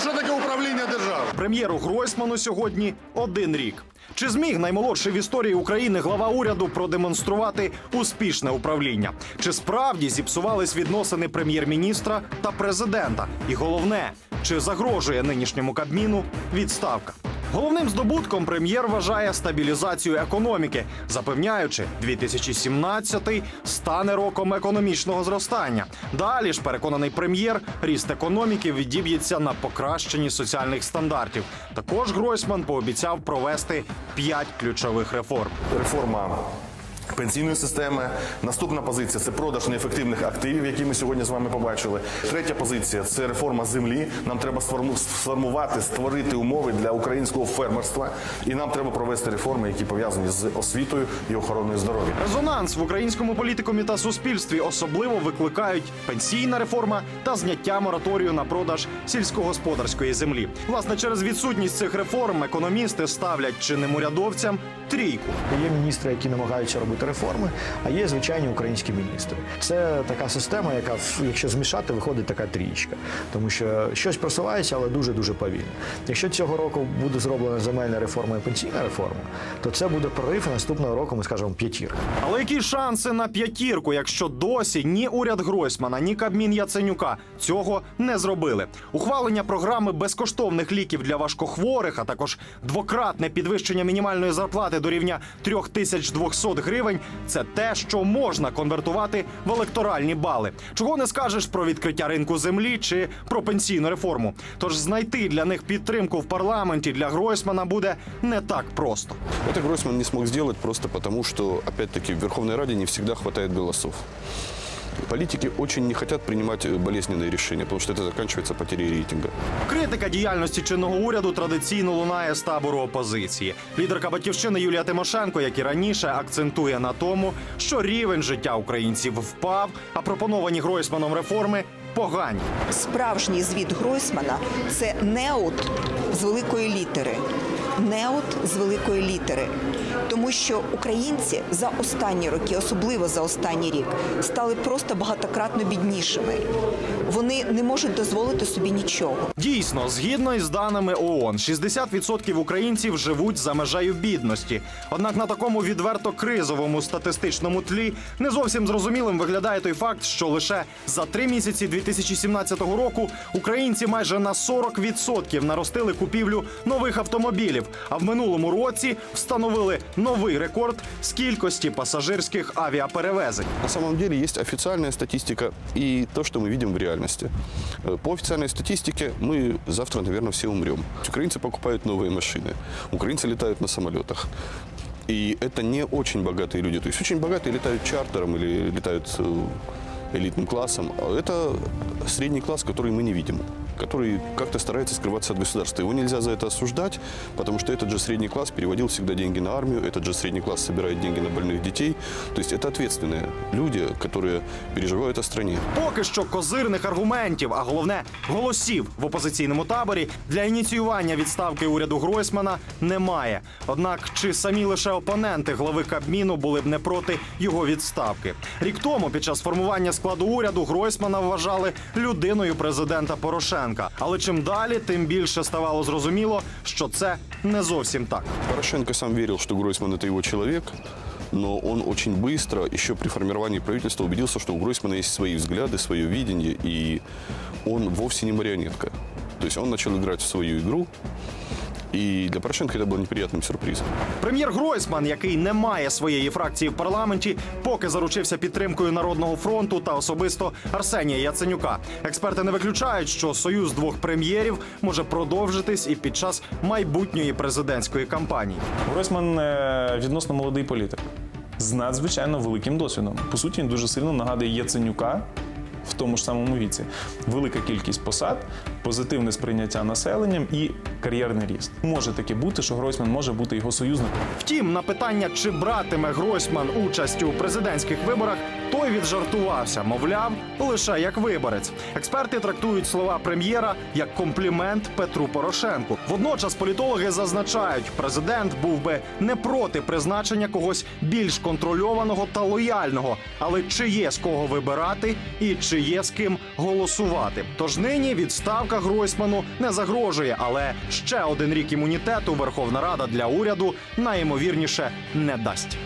що таке управління держави? Прем'єру Гройсману сьогодні один рік. Чи зміг наймолодший в історії України глава уряду продемонструвати успішне управління? Чи справді зіпсувались відносини прем'єр-міністра та президента? І головне, чи загрожує нинішньому кабміну відставка? Головним здобутком прем'єр вважає стабілізацію економіки, запевняючи, 2017 стане роком економічного зростання. Далі ж переконаний прем'єр, ріст економіки відіб'ється на покращенні соціальних стандартів. Також Гройсман пообіцяв провести п'ять ключових реформ. реформа. Пенсійної системи наступна позиція це продаж неефективних активів, які ми сьогодні з вами побачили. Третя позиція це реформа землі. Нам треба сформу- сформувати, створити умови для українського фермерства, і нам треба провести реформи, які пов'язані з освітою і охороною здоров'я. Резонанс в українському політикумі та суспільстві особливо викликають пенсійна реформа та зняття мораторію на продаж сільськогосподарської землі. Власне, через відсутність цих реформ економісти ставлять чинним урядовцям трійку. Є міністри, які намагаються робити реформи, а є звичайні українські міністри. Це така система, яка, якщо змішати, виходить така трієчка. Тому що щось просувається, але дуже дуже повільно. Якщо цього року буде зроблена земельна реформа і пенсійна реформа, то це буде прорив, наступного року ми скажемо п'ятірка. Але які шанси на п'ятірку, якщо досі ні уряд Гройсмана, ні Кабмін Яценюка цього не зробили? Ухвалення програми безкоштовних ліків для важкохворих, а також двократне підвищення мінімальної зарплати до рівня 3200 гривень це те, що можна конвертувати в електоральні бали. Чого не скажеш про відкриття ринку землі чи про пенсійну реформу? Тож знайти для них підтримку в парламенті для Гройсмана буде не так просто. Это Гройсман не смог зробити просто тому, що опять-таки, в Верховній Раді не завжди вистачає голосов. Политики очень не хотят принимать э, болезненные решения, потому что это заканчивается потерей рейтинга. Критика діяльності чинного уряду традиційно лунає з табору опозиції. Лідерка батьківщини Юлія Тимошенко, як і раніше, акцентує на тому, що рівень життя українців впав, а пропоновані Гройсманом реформи погані. Справжній звіт Гройсмана це неот з великої літери. Неот з великої літери. Тому що українці за останні роки, особливо за останній рік, стали просто багатократно біднішими. Вони не можуть дозволити собі нічого. Дійсно, згідно із даними ООН, 60% українців живуть за межею бідності. Однак на такому відверто кризовому статистичному тлі не зовсім зрозумілим виглядає той факт, що лише за три місяці 2017 року українці майже на 40% наростили купівлю нових автомобілів. А в минулому році встановили новий рекорд з кількості пасажирських авіаперевезень. На самом деле есть официальная статистика и то, что мы видим в реальности. Э, По официальной статистике мы завтра, наверное, все умрем. Украинцы покупают новые машины, украинцы летают на самолетах. И это не очень богатые люди. То есть очень богатые летают чартером или летают э, элитным классом. А это средний класс, который мы не видим который как-то старается скрываться от государства. Его нельзя за это осуждать, потому что этот же средний класс переводил всегда деньги на армию, этот же средний класс собирает деньги на больных детей. То есть это ответственные люди, которые переживают о стране. Поки що козирних аргументів, а головне голосів в опозиційному таборі для ініціювання відставки уряду Гройсмана немає. Однак чи самі лише опоненти глави Кабміну були б не проти його відставки? Рік тому, під час формування складу уряду, Гройсмана вважали людиною президента Порошенка. Але чим далі, тим більше ставало зрозуміло, що це не зовсім так. Порошенко сам верил, что Гройсман это его человек, но он очень быстро, еще при формировании правительства, убедился, что у Гройсмана есть свои взгляды, свое видение, и он вовсе не марионетка. То есть он начал играть в свою игру, и для Порошенко это было неприятным сюрпризом. Прем'єр Гройсман, який не має своєї фракції в парламенті, поки заручився підтримкою народного фронту та особисто Арсенія Яценюка. Експерти не виключають, що союз двох прем'єрів може продовжитись і під час майбутньої президентської кампанії. Гройсман е, відносно молодий політик з надзвичайно великим досвідом. По суті, він дуже сильно нагадує Яценюка в тому ж самому віці. Велика кількість посад, позитивне сприйняття населенням і кар'єрний ріст. Може таке бути, що Гройсман може бути його союзником. Втім, на питання, чи братиме Гройсман участь у президентських виборах, той віджартувався, мовляв, лише як виборець. Експерти трактують слова прем'єра як комплімент Петру Порошенку. Водночас політологи зазначають, президент був би не проти призначення когось більш контрольованого та лояльного, але чи є з кого вибирати і чи є з ким голосувати. Тож нині відставка Гройсману не загрожує, але ще один рік імунітету Верховна Рада для уряду найімовірніше не дасть.